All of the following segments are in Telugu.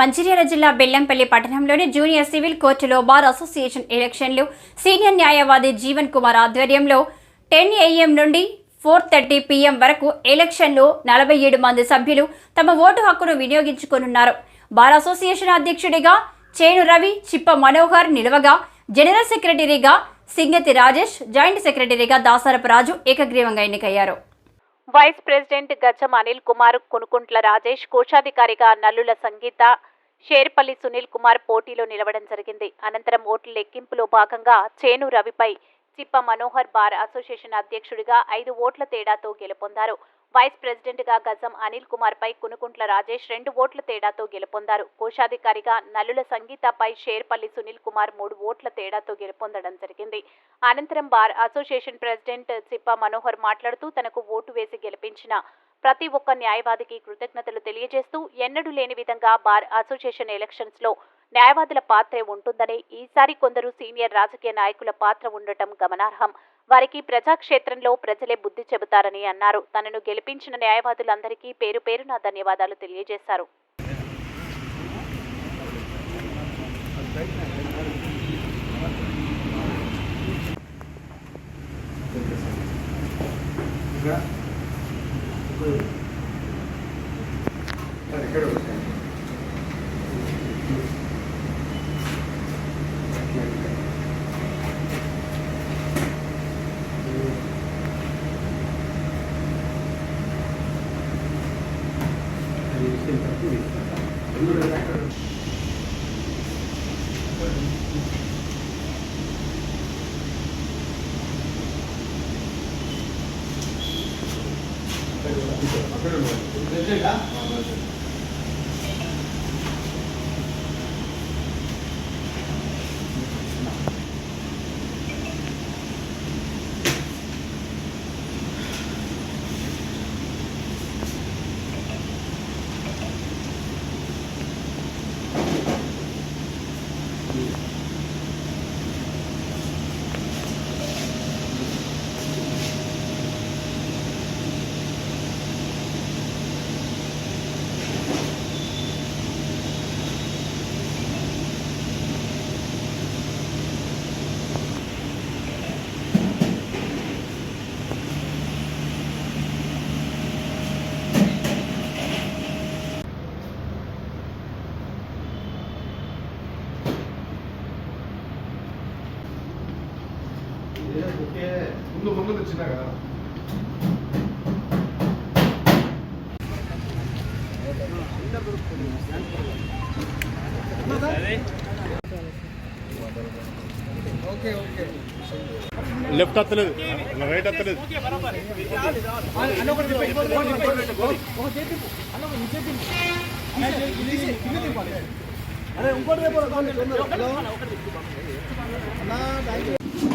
మంచిర్యాల జిల్లా బెల్లంపల్లి పట్టణంలోని జూనియర్ సివిల్ కోర్టులో బార్ అసోసియేషన్ ఎలక్షన్లు. సీనియర్ న్యాయవాది జీవన్ కుమార్ ఆధ్వర్యంలో టెన్ ఏఎం నుండి ఫోర్ థర్టీ పీఎం వరకు ఎలక్షన్లో నలభై ఏడు మంది సభ్యులు తమ ఓటు హక్కును వినియోగించుకోనున్నారు. బార్ అసోసియేషన్ అధ్యక్షుడిగా చేను రవి చిప్ప మనోహర్ నిలవగా జనరల్ సెక్రటరీగా సింగతి రాజేష్ జాయింట్ సెక్రటరీగా దాసరపు రాజు ఏకగ్రీవంగా ఎన్నికయ్యారు. వైస్ ప్రెసిడెంట్ గచ్చం అనిల్ కుమార్ కొనుకుంట్ల రాజేష్ కోశాధికారిగా నల్లుల సంగీత షేర్పల్లి సునీల్ కుమార్ పోటీలో నిలవడం జరిగింది. అనంతరం ఓట్ల లెక్కింపులో భాగంగా చేను రవిపై చిప్ప మనోహర్ బార్ అసోసియేషన్ అధ్యక్షుడిగా ఐదు ఓట్ల తేడాతో గెలుపొందారు. వైస్ ప్రెసిడెంట్గా గజం అనిల్ కుమార్ పై కునుకుంట్ల రాజేష్ రెండు ఓట్ల తేడాతో గెలుపొందారు. కోశాధికారిగా నల్లుల సంగీతపై షేర్పల్లి సునీల్ కుమార్ మూడు ఓట్ల తేడాతో గెలుపొందడం జరిగింది. అనంతరం bar association president Sippa Manohar మాట్లాడుతూ తనకు ఓటు వేసి గెలిపించిన ప్రతి ఒక్క న్యాయవాదికి కృతజ్ఞతలు తెలియజేస్తూ ఎన్నడూ లేని విధంగా బార్ అసోసియేషన్ ఎలక్షన్స్లో న్యాయవాదుల పాత్రే ఉంటుందని ఈసారి కొందరు సీనియర్ రాజకీయ నాయకుల పాత్ర ఉండటం గమనార్హం. వారికి ప్రజాక్షేత్రంలో ప్రజలే బుద్ధి చెబుతారని అన్నారు. తనను గెలిపించిన న్యాయవాదులందరికీ పేరు పేరున ధన్యవాదాలు తెలియజేశారు. అక్కడ ముందు ముందు చిన్నగా లెఫ్ట్ వస్తలేదు రైట్ వస్తలేదు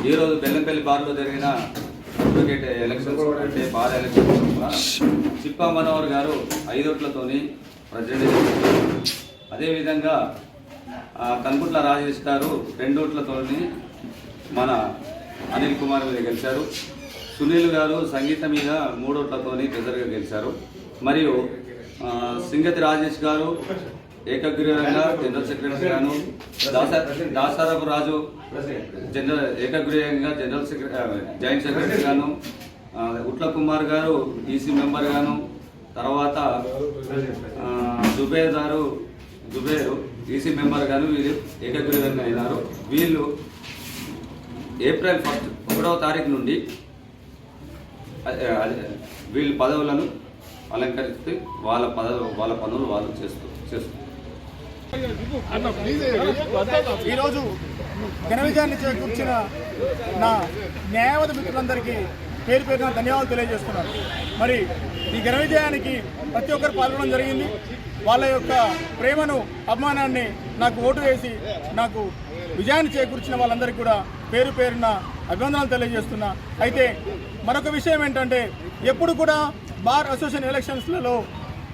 ఈరోజు బెల్లంపల్లి బార్లో జరిగిన అడ్వకేట్ ఎలక్షన్స్ అంటే బార్ ఎలక్షన్స్ చిప్పా మనోహర్ గారు ఐదోట్లతోని ప్రెసిడెంట్ చేశారు. అదేవిధంగా ఆ, కనుకుంట్ల రాజేష్ గారు రెండోట్లతోని మన అనిల్ కుమార్ మీద గెలిచారు సునీల్ గారు సంగీత మీద మూడోట్లతోని పెద్దగా గెలిచారు మరియు సింగతి రాజేష్ గారు ఏకగ్రీవంగా జనరల్ సెక్రటరీ గాను దాస రాజు జనరల్ ఏకగ్రీవంగా జనరల్ సెక్రటరీ జాయింట్ సెక్రటరీ గాను ఉట్ల కుమార్ గారు ఈసీ మెంబర్ గాను తర్వాత ఆ, జుబేర్ గారు జుబేరు ఈసీ మెంబర్ గాను వీళ్ళు ఏకగ్రీవంగా అయినారు. వీళ్ళు ఏప్రిల్ ఫస్ట్ ఒకటవ తారీఖు నుండి అదే, వీళ్ళ పదవులను అలంకరిస్తే వాళ్ళ పదవి వాళ్ళ పనులు వాళ్ళు చేస్తూ చేస్తారు ఈరోజు ఘన విజయాన్ని చేకూర్చిన నా న్యాయవాద మిత్రులందరికీ పేరు పేరున ధన్యవాదాలు తెలియజేస్తున్నాను. మరి ఈ ఘన విజయానికి ప్రతి ఒక్కరు పాల్గొనడం జరిగింది. వాళ్ళ యొక్క ప్రేమను అభిమానాన్ని నాకు ఓటు వేసి నాకు విజయాన్ని చేకూర్చిన వాళ్ళందరికీ కూడా పేరు పేరున అభినందనలు తెలియజేస్తున్నా. అయితే మరొక విషయం ఏంటంటే ఎప్పుడు కూడా బార్ అసోసియేషన్ ఎలక్షన్స్లలో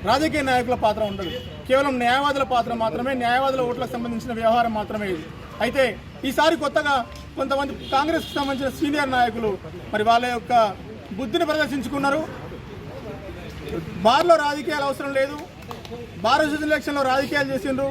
రాజకీయ నాయకుల పాత్ర ఉండదు. కేవలం న్యాయవాదుల పాత్ర మాత్రమే న్యాయవాదుల ఓట్లకు సంబంధించిన వ్యవహారం మాత్రమే ఇది. అయితే ఈసారి కొత్తగా కొంతమంది కాంగ్రెస్కి సంబంధించిన సీనియర్ నాయకులు మరి వాళ్ళ యొక్క బుద్ధిని ప్రదర్శించుకున్నారు. బార్లో రాజకీయాలు అవసరం లేదు. భారత ఎలక్షన్లో రాజకీయాలు చేసిండ్రు.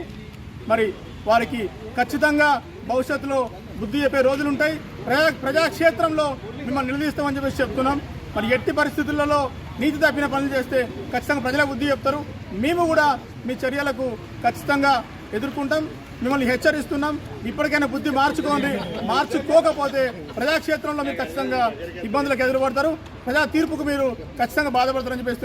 మరి వారికి ఖచ్చితంగా భవిష్యత్తులో బుద్ధి చెప్పే రోజులు ఉంటాయి. ప్రజా ప్రజాక్షేత్రంలో మిమ్మల్ని నిలదీస్తామని చెప్పేసి చెప్తున్నాం. మరి ఎట్టి పరిస్థితులలో నీతి తప్పిన పనులు చేస్తే ఖచ్చితంగా ప్రజలకు బుద్ధి చెప్తారు. మేము కూడా మీ చర్యలకు ఖచ్చితంగా ఎదుర్కొంటాం. మిమ్మల్ని హెచ్చరిస్తున్నాం. ఇప్పటికైనా బుద్ధి మార్చుకోండి. మార్చుకోకపోతే ప్రజాక్షేత్రంలో మీరు ఖచ్చితంగా ఇబ్బందులకు ఎదురుపడతారు. ప్రజా తీర్పుకు మీరు ఖచ్చితంగా బాధపడతారని చెప్పేసి